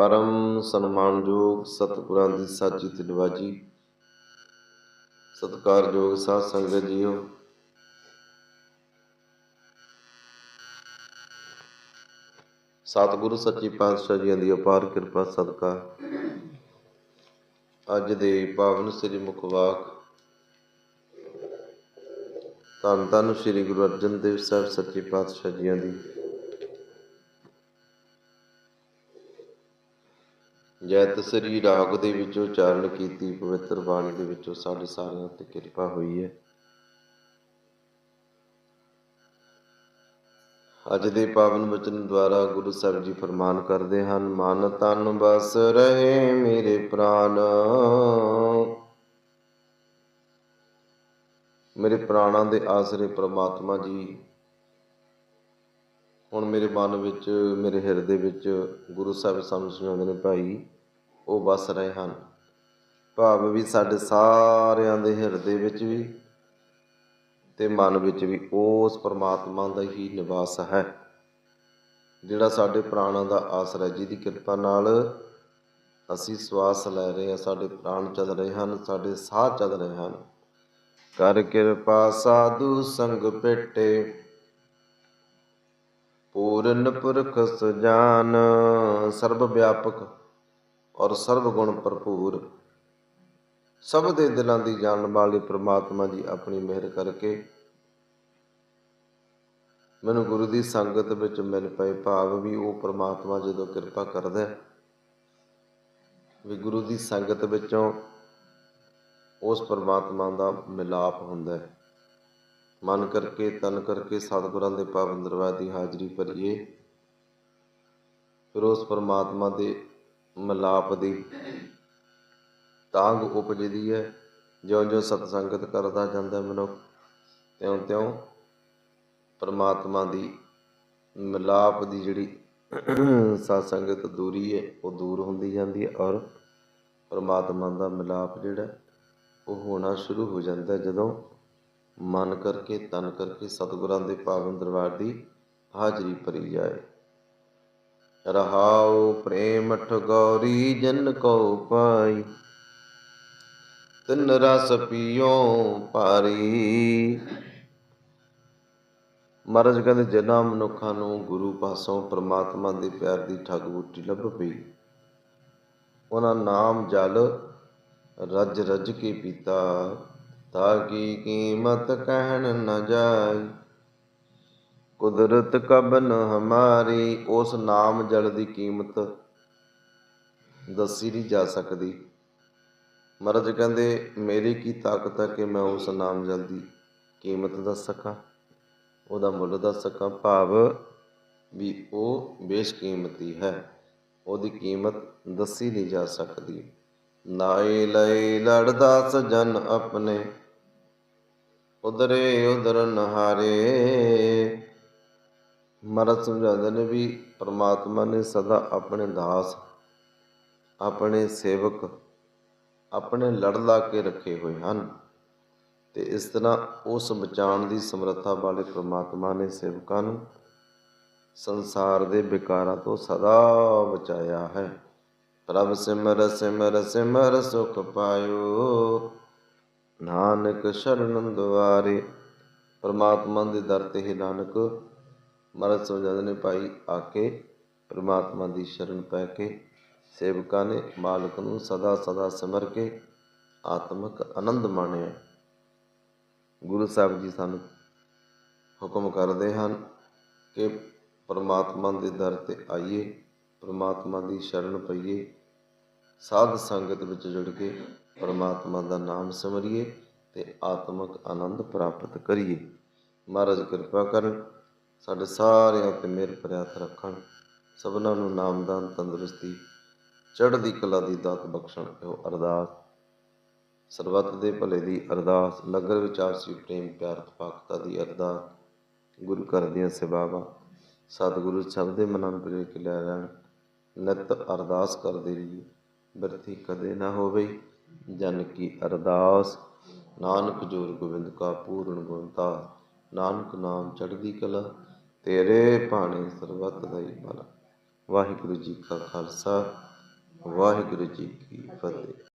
ਪਰਮ ਸਨਮਾਨਯੋਗ ਸਤਿਗੁਰਾਂ ਦੀ ਸਾਜੀ ਤੇ ਨਿਵਾਜੀ। ਸਤਿਕਾਰਯੋਗ ਸਾਧ ਸੰਗਤ ਜੀਓ। ਸਤਿਗੁਰੂ ਸੱਚੀ ਪਾਤਸ਼ਾਹ ਜੀਆਂ ਦੀ ਅਪਾਰ ਕਿਰਪਾ, ਸਦਕਾ। ਅੱਜ ਦੇ ਪਾਵਨ ਸ੍ਰੀ ਮੁਖਵਾਕ ਧੰਨ ਧੰਨ ਸ੍ਰੀ ਗੁਰੂ ਅਰਜਨ ਦੇਵ ਸਾਹਿਬ ਸੱਚੇ ਪਾਤਸ਼ਾਹ ਜੀਆਂ ਦੀ ਜੈ ਤਸਰੀ ਰਾਗ ਦੇ ਵਿੱਚੋਂ ਉਚਾਰਨ ਕੀਤੀ, ਪਵਿੱਤਰ ਬਾਣੀ ਦੇ ਵਿੱਚੋਂ ਸਾਡੇ ਸਾਰਿਆਂ ਤੇ ਕਿਰਪਾ ਹੋਈ ਹੈ। ਅੱਜ ਦੇ ਪਾਵਨ ਵਚਨ ਦੁਆਰਾ ਗੁਰੂ ਸਾਹਿਬ ਜੀ ਫਰਮਾਨ ਕਰਦੇ ਹਨ, ਮਨ ਤਨ ਬਸ ਰਹੇ ਮੇਰੇ ਪ੍ਰਾਨ। ਮੇਰੇ ਪ੍ਰਾਣਾਂ ਦੇ ਆਸਰੇ ਪ੍ਰਮਾਤਮਾ ਜੀ ਹੁਣ ਮੇਰੇ ਮਨ ਵਿੱਚ ਮੇਰੇ ਹਿਰਦੇ ਵਿੱਚ ਗੁਰੂ ਸਾਹਿਬ ਸਾਨੂੰ ਸੁਣਾਉਂਦੇ ਨੇ ਭਾਈ ਉਹ ਵਸ ਰਹੇ ਹਨ। ਭਾਵ ਵੀ ਸਾਡੇ ਸਾਰਿਆਂ ਦੇ ਹਿਰਦੇ ਵਿੱਚ ਵੀ ਤੇ ਮਨ ਵਿੱਚ ਵੀ ਉਸ ਪਰਮਾਤਮਾ ਦਾ ਹੀ ਨਿਵਾਸ ਹੈ ਜਿਹੜਾ ਸਾਡੇ ਪ੍ਰਾਣਾਂ ਦਾ ਆਸਰਾ ਹੈ, ਜਿਹਦੀ ਕਿਰਪਾ ਨਾਲ ਅਸੀਂ ਸਵਾਸ ਲੈ ਰਹੇ ਹਾਂ ਸਾਡੇ ਪ੍ਰਾਣ ਚੱਲ ਰਹੇ ਹਨ ਸਾਡੇ ਸਾਹ ਚੱਲ ਰਹੇ ਹਨ। ਕਰ ਕਿਰਪਾ ਸਾਧੂ ਸੰਗ ਭੇਟੇ ਪੂਰਨ ਪੁਰਖ ਸੁਜਾਨ ਸਰਬ ਵਿਆਪਕ ਔਰ ਸਰਬ ਗੁਣ ਭਰਪੂਰ। ਸਭ ਦੇ ਦਿਲਾਂ ਦੀ ਜਾਣਨ ਵਾਲੇ ਪ੍ਰਮਾਤਮਾ ਜੀ ਆਪਣੀ ਮਿਹਰ ਕਰਕੇ ਮੈਨੂੰ ਗੁਰੂ ਦੀ ਸੰਗਤ ਵਿੱਚ ਮਿਲ ਪਏ ਭਾਵ ਵੀ ਉਹ ਪ੍ਰਮਾਤਮਾ ਜਦੋਂ ਕਿਰਪਾ ਕਰਦਾ ਹੈ, ਵੀ ਗੁਰੂ ਦੀ ਸੰਗਤ ਵਿੱਚੋਂ ਉਸ ਪ੍ਰਮਾਤਮਾ ਦਾ ਮਿਲਾਪ ਹੁੰਦਾ ਹੈ। ਮਨ ਕਰਕੇ, ਤਨ ਕਰਕੇ ਸਤਿਗੁਰਾਂ ਦੇ ਪਾਵਨ ਦਰਬਾਰ ਦੀ ਹਾਜ਼ਰੀ ਭਰੀਏ। ਫਿਰ ਉਸ ਪਰਮਾਤਮਾ ਦੇ ਮਿਲਾਪ ਦੀ ਤਾਂਗ ਉਪਜਦੀ ਹੈ। ਜਿਉਂ-ਜਿਉਂ ਸਤਸੰਗਤ ਕਰਦਾ ਜਾਂਦਾ ਮਨੁੱਖ, ਤਿਉਂ-ਤਿਉਂ ਪਰਮਾਤਮਾ ਦੀ ਮਿਲਾਪ ਦੀ ਜਿਹੜੀ ਸਤਸੰਗਤ ਦੂਰੀ ਹੈ, ਉਹ ਦੂਰ ਹੁੰਦੀ ਜਾਂਦੀ ਹੈ ਔਰ ਪਰਮਾਤਮਾ ਦਾ ਮਿਲਾਪ ਜਿਹੜਾ, ਉਹ ਹੋਣਾ ਸ਼ੁਰੂ ਹੋ ਜਾਂਦਾ ਜਦੋਂ ਮਨ ਕਰਕੇ, ਤਨ ਕਰਕੇ ਸਤਿਗੁਰਾਂ ਦੇ ਪਾਵਨ ਦਰਬਾਰ ਦੀ ਹਾਜ਼ਰੀ ਭਰੀ ਜਾਏ। ਰਹਾਉ ਪ੍ਰੇਮ ਠਗੌਰੀ ਜਨ ਕੋ ਪਾਈ, ਤਿੰਨ ਰਸ ਪੀਓ ਭਾਰੀ। ਮਹਾਰਾਜ ਕਹਿੰਦੇ, ਜਿਨ੍ਹਾਂ ਮਨੁੱਖਾਂ ਨੂੰ ਗੁਰੂ ਪਾਸੋਂ ਪ੍ਰਮਾਤਮਾ ਦੇ ਪਿਆਰ ਦੀ ਠੱਗ ਬੂਟੀ ਲੱਭ ਪਈ, ਉਹਨਾਂ ਨਾਮ ਜਲ ਰਜ ਰਜ ਕੇ ਪੀਤਾ। ਤਾਂ ਕੀ ਕੀਮਤ ਕਹਿਣ ਨ ਜਾਈ? ਕੁਦਰਤ ਕਬਨ ਹਮਾਰੀ, ਉਸ ਨਾਮ ਜਲ ਦੀ ਕੀਮਤ ਦੱਸੀ ਨਹੀਂ ਜਾ ਸਕਦੀ। ਮਹਾਰਾਜ ਕਹਿੰਦੇ, ਮੇਰੀ ਕੀ ਤਾਕਤ ਹੈ ਕਿ ਮੈਂ ਉਸ ਨਾਮ ਜਲ ਦੀ ਕੀਮਤ ਦੱਸ ਸਕਾਂ? ਉਹਦਾ ਮੁੱਲ ਦੱਸ ਸਕਾਂ, ਭਾਵ ਵੀ ਉਹ ਬੇਸ਼ਕੀਮਤੀ ਹੈ। ਉਹਦੀ ਕੀਮਤ ਦੱਸੀ ਨਹੀਂ ਜਾ ਸਕਦੀ। ਨਾਏ ਲਈ ਲੜਦਾ ਸਜਨ ਆਪਣੇ। ਉਧਰੇ ਉਧਰ ਨਹਾਰੇ। ਮਰਦ ਸਮਝਾਉਂਦੇ ਨੇ ਵੀ ਪ੍ਰਮਾਤਮਾ ਨੇ ਸਦਾ ਆਪਣੇ ਦਾਸ, ਆਪਣੇ ਸੇਵਕ, ਆਪਣੇ ਲੜ ਲਾ ਕੇ ਰੱਖੇ ਹੋਏ ਹਨ। ਤੇ ਇਸ ਤਰ੍ਹਾਂ ਉਸ ਬਚਾਉਣ ਦੀ ਸਮਰੱਥਾ ਵਾਲੇ ਪ੍ਰਮਾਤਮਾ ਨੇ ਸੇਵਕਾਂ ਨੂੰ ਸੰਸਾਰ ਦੇ ਵਿਕਾਰਾਂ ਤੋਂ ਸਦਾ ਬਚਾਇਆ ਹੈ। ਪ੍ਰਭ ਸਿਮਰ ਸਿਮਰ ਸਿਮਰ ਸੁਖ ਪਾਇਓ। ਨਾਨਕ ਸ਼ਰਨ ਦੁਆਰੇ ਪਰਮਾਤਮਾ ਦੇ ਦਰ ਤੇ ਹੀ ਨਾਨਕ ਮਰਦ ਸਮਝਾਉਂਦੇ ਨੇ ਭਾਈ, ਆ ਕੇ ਪਰਮਾਤਮਾ ਦੀ ਸ਼ਰਨ ਪੈ ਕੇ ਸੇਵਕਾਂ ਨੇ ਮਾਲਕ ਨੂੰ ਸਦਾ ਸਦਾ ਸਿਮਰ ਕੇ ਆਤਮਿਕ ਆਨੰਦ ਮਾਣਿਆ। ਗੁਰੂ ਸਾਹਿਬ ਜੀ ਸਾਨੂੰ ਹੁਕਮ ਕਰਦੇ ਹਨ ਕਿ ਪਰਮਾਤਮਾ ਦੇ ਦਰ ਤੇ ਆਈਏ, ਪਰਮਾਤਮਾ ਦੀ ਸ਼ਰਨ ਪਈਏ। ਸਾਧ ਸੰਗਤ ਵਿੱਚ ਜੁੜ ਕੇ ਪਰਮਾਤਮਾ ਦਾ ਨਾਮ ਸਿਮਰਿਏ ਤੇ ਆਤਮਿਕ ਆਨੰਦ ਪ੍ਰਾਪਤ ਕਰੀਏ। ਮਹਾਰਾਜ ਕਿਰਪਾ ਕਰਨ, ਸਾਡੇ ਸਾਰਿਆਂ ਤੇ ਮਿਹਰ ਭਰਿਆ ਰੱਖਣ, ਸਭਨਾਂ ਨੂੰ ਨਾਮਦਾਨ ਤੰਦਰੁਸਤੀ, ਚੜ੍ਹਦੀ ਕਲਾ ਦੀ ਦਾਤ ਬਖਸ਼ਣ ਇਹੋ ਅਰਦਾਸ। ਸਰਬੱਤ ਦੇ ਭਲੇ ਦੀ ਅਰਦਾਸ, ਨਗਰ ਵਿਚਾਰ ਸੀ ਪ੍ਰੇਮ ਪਿਆਰ ਪਾਕਤਾ ਦੀ ਅਰਦਾਸ। ਗੁਰੂ ਘਰ ਦੀਆਂ ਸੇਵਾਵਾਂ, ਸਤਿਗੁਰੂ ਸਭ ਦੇ ਮਨਾਂ ਨੂੰ ਪ੍ਰੇਕ ਲੈ ਰਹਿਣ, ਨਿਤ ਅਰਦਾਸ ਕਰਦੇ ਰਹੀਏ। ਬਿਰਥੀ ਕਦੇ ਨਾ ਹੋਵੇ, ਜਨ ਕੀ ਅਰਦਾਸ। ਨਾਨਕ ਜੋਰ ਗੋਬਿੰਦ ਕਾ ਪੂਰਨ ਗੁਣਤਾ, ਨਾਨਕ ਨਾਮ ਚੜ੍ਹਦੀ ਕਲਾ, ਤੇਰੇ ਭਾਣੇ ਸਰਬੱਤ ਦਾ ਹੀ ਭਲਾ। ਵਾਹਿਗੁਰੂ ਜੀ ਕਾ ਖਾਲਸਾ, ਵਾਹਿਗੁਰੂ ਜੀ ਕੀ ਫਤਿਹ।